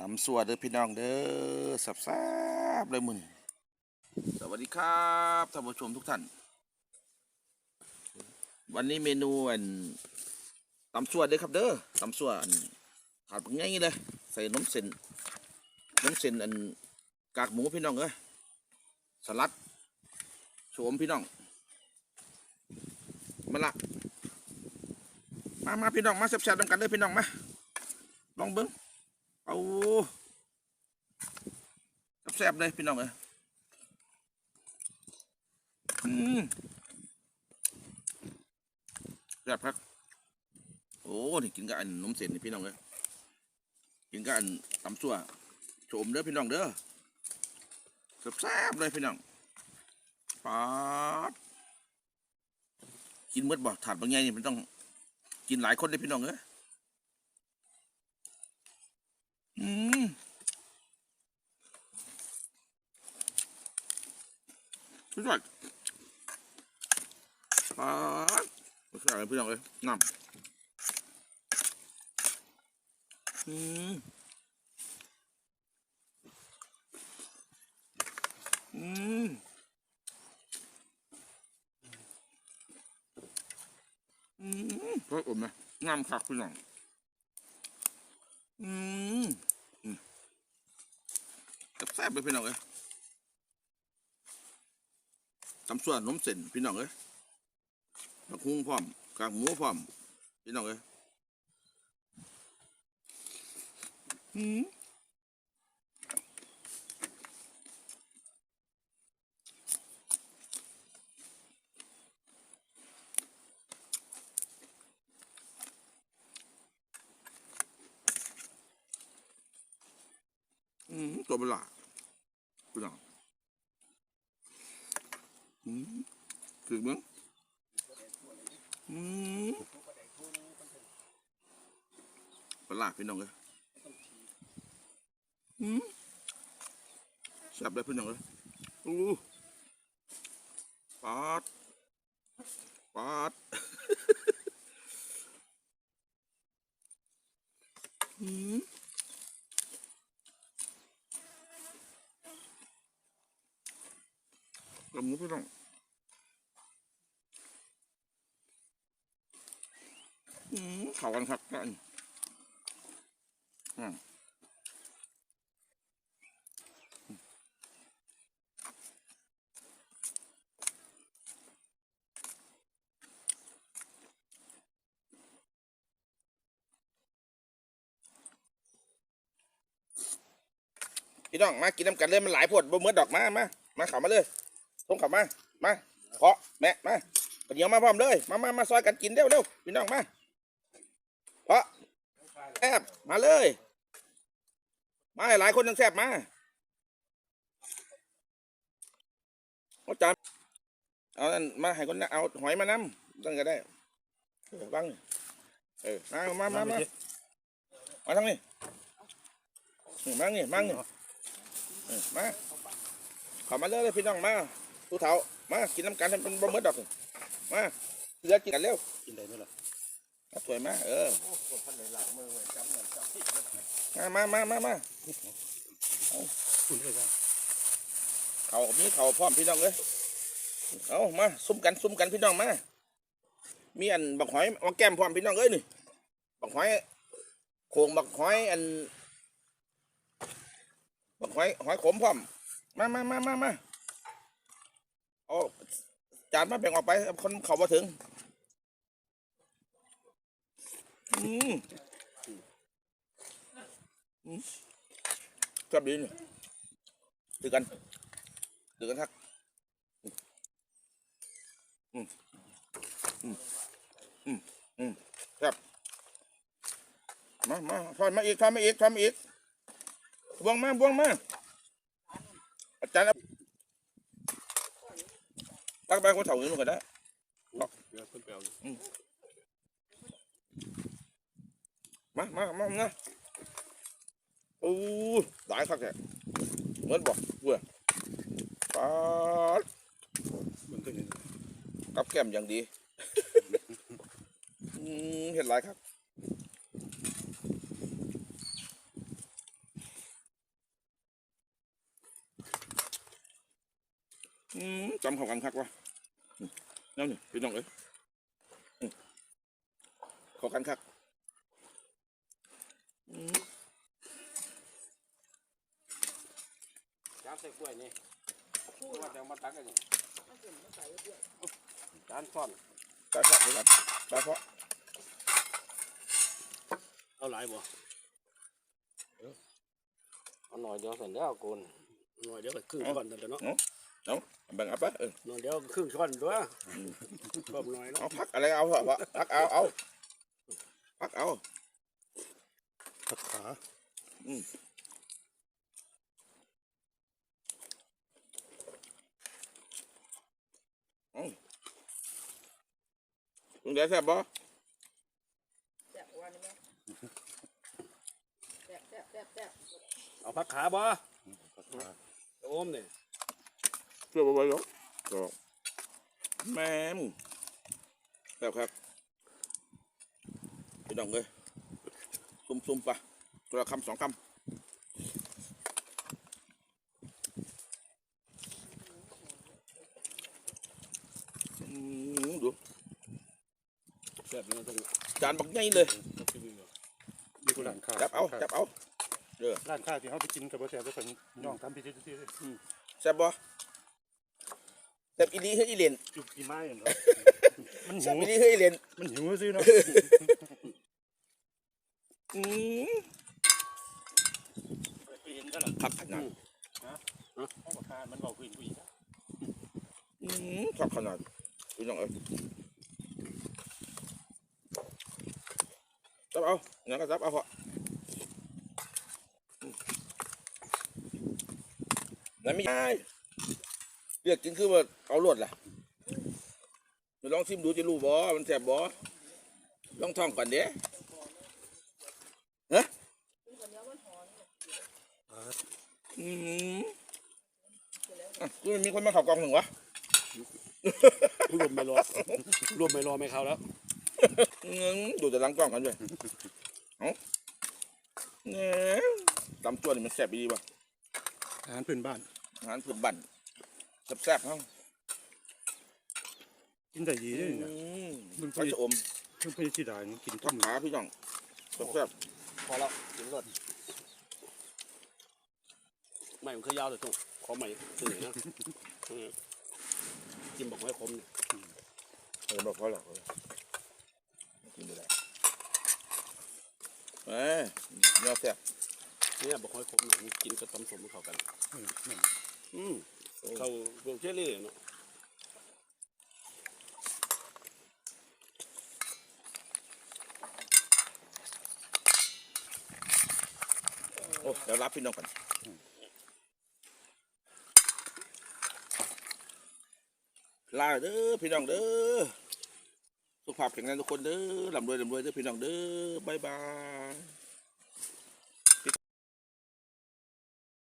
ตำสัวเด้อพี่น้องเด้อสับซบเลยมึนสวัสดีครับท่านผู้ชมทุกท่าน วันนี้เมนูอันตำสัวเด้อครับเด้อตำสัวอันขาดปังง่ายเลยใส่น้ำเส้นน้ำเส้นอันกากหมูพี่น้องเอ้ยสลัดโฉมพี่น้องมาละมามาพี่น้องมาแซ่บๆด้วยกันเด้อพี่น้องมาลองเบิ้ง เอาแซ่บเลยพี่น้องเอ้ยแซ่บครับโอ้นี่กินกับอันนมเส้นนี่พี่น้องเอ้ยกินกับอันตำซั่วโฉมเด้อพี่น้องเด้อแซ่บเลยพี่น้องป๊าดกินเมื่อบ่ถาดบางอย่างนี่มันต้องกินหลายคนเลยพี่น้องเอ้ย อืมสุดยอดอ่าสุดยอดเลยพี่น้องเลยน้ำอืมอืมอืมเพิ่มอมนะน้ำคักพี่น้องอืมอืม แซ่บๆเลยพี่น้องเอ้ยตำส่วนนมเส้นพี่น้องเอ้ยผักหุ้งพร้อมกากหมูพร้อมพี่น้องเอ้ยอืมอืมตัว เบลาพี่น้องอืมถึงมั้งอืมปลาพี่น้องเอ้ยอืมแซ่บเลยพี่น้องเอ้ยอู้ปาดปาด อืม กับหมูพี่น้องอืม เขากันครับกันพี่น้องมากินน้ำกันเลยมันหลายพดบ่เมือดอกมามามาเข้ามาเลยส่งเข้ามามาเคาะแม่มาเหนียวมาพร้อมเลย มามามาซอยกันกินเร็วเร็วพี่น้องมา เพาะแซบมาเลย มาให้หลายคนยังแซบมาเอาจานเอาอันมาให้คนเอาหอยมานำตั้งก็ได้เออบังเออมามามามามาทั้งนี้มานี่มานี่มาข้ามาเลยเลยพี่น้องมาผู้เฒ่ามากินน้ำกันให้มันบ่หมดดอกมาเหลือกินกันเร็วกินได้ไหมล่ะ สวยมาเออมามามามามาคุณได้บ้างเขามีเขาพร้อมพี่น้องเลยเอามาซุ่มกันซุ่มกันพี่น้องมา มีอันบักหอยมาแก้มพร้อมพี่น้องเอ้ยนี่บักหอยโขงบักหอยอันบักหอยหอยขมพร้อม มามามามามาเอาจานมาแบ่งออกไปคนเขามาถึง อืมอืมชอบดีนี่ตือกันตือกันทักอืมอืมอืมอืมครับมามาทอดมาอีกทอดมาอีกทอดมาอีกบวงมาบวงมาอาจารย์ตักไปคนเถ่าอยู่นู่นก็ได้เมามามานะโอ้หลายคักแก่เหมือนบอกเวื่อปาดก็ยับแก้มอย่างดีเห็นหลายครับจำของกันครับวะนั่นนี่พี่น้องเอ้ยขอกันครับ จานใส่กล้วยนี่ว่าจะมาตักกันนี่จานซ่อนตาเพาะเดี๋ยวก่อนตาเพาะเอาหลายบ่เอาหน่อยเดียวเสร็จแล้วกูนหน่อยเดี๋ยวก็ครึ่งช้อนนั่นแหละเนาะเอาแบ่งเอาไปเออหน่อยเดี๋ยวครึ่งช้อนด้วยชอบหน่อยเอาเนาะพักอะไรเอาเถอะวะพักเอาเอาพักเอา ผักขาลุงเดี๋ยวแซ่บบ่แซ่บวันนี้ไหมแซ่บแซ่บแซ่บแซ่บเอาผักขาบ่โอมเนี่ยเชื่อบ่ไหวหรอกก็แม่มแซ่บครับพี่น้องเลย ซุ่มๆไปตัวละคำสองคำดูแซ่บเลยตรงจานบักใหญ่เลยนี่ก็ร้านค้าจับเอาจับเอาร้านค้าที่เขาไปกินกับบ่แซ่บแล้วคนน้องทำพิธีที่แซ่บบ่แซ่บอีหลีคืออีเหรียญจุกกี่ไม้เนาะมันหิวอีหลีคืออีเหรียญมันหิวซื้อเนาะ อืมไปเห็นกันหรอผักขนาดเขาบอกทานมันบอกคุยคุยอืมผักขนาดพี่น้องเอ้ยจับเอาเนี่ยก็จับเอาพออืมนั่นไม่ได้เรียกกินคือว่าเอาลวดล่ะไปลองชิมดูจะรู้บ่มันแซ่บบ่ลองท่องก่อนเด้ ฮะอืมอะกูมีคนมาเข่ากองหนึ่งวะรวมไม่รอรวมไม่รอไม่เข้าแล้วอืมดูแต่หลังกล้องกันด้วยเอาเนี่ยตำตัวนี่มันแซ่บดีป่ะอาหารพื้นบ้านอาหารพื้นบ้านแซ่บๆเนาะกินได้ดีอืเลยเนี่ยมปลาชะอมเพิ่งไปที่ด่านกินทัทุ่บมขาพี่น้องแซ่บ พอแล้วกินรสไม่มันคือยาวเลยตรงขอใหม่ตัวนี้นะเออกินบอกไว้คมเนี่ยๆเออบอกพอแล้วกินไปได้เอ้ยเนื้อแซ่บเนี่ยบอกไว้คมเนี่ยมันกินกับตำสมมันเข้ากันเออนั่นอืมเข้าโรเจลี่เนาะ โอ้เดี๋ยวรับพี่น้องกันลาเด้อพี่น้องเด้อสุขภาพแข็งแรงทุกคนเด้อลำรวยลำรวยเด้อพี่น้องเด้อบายบาย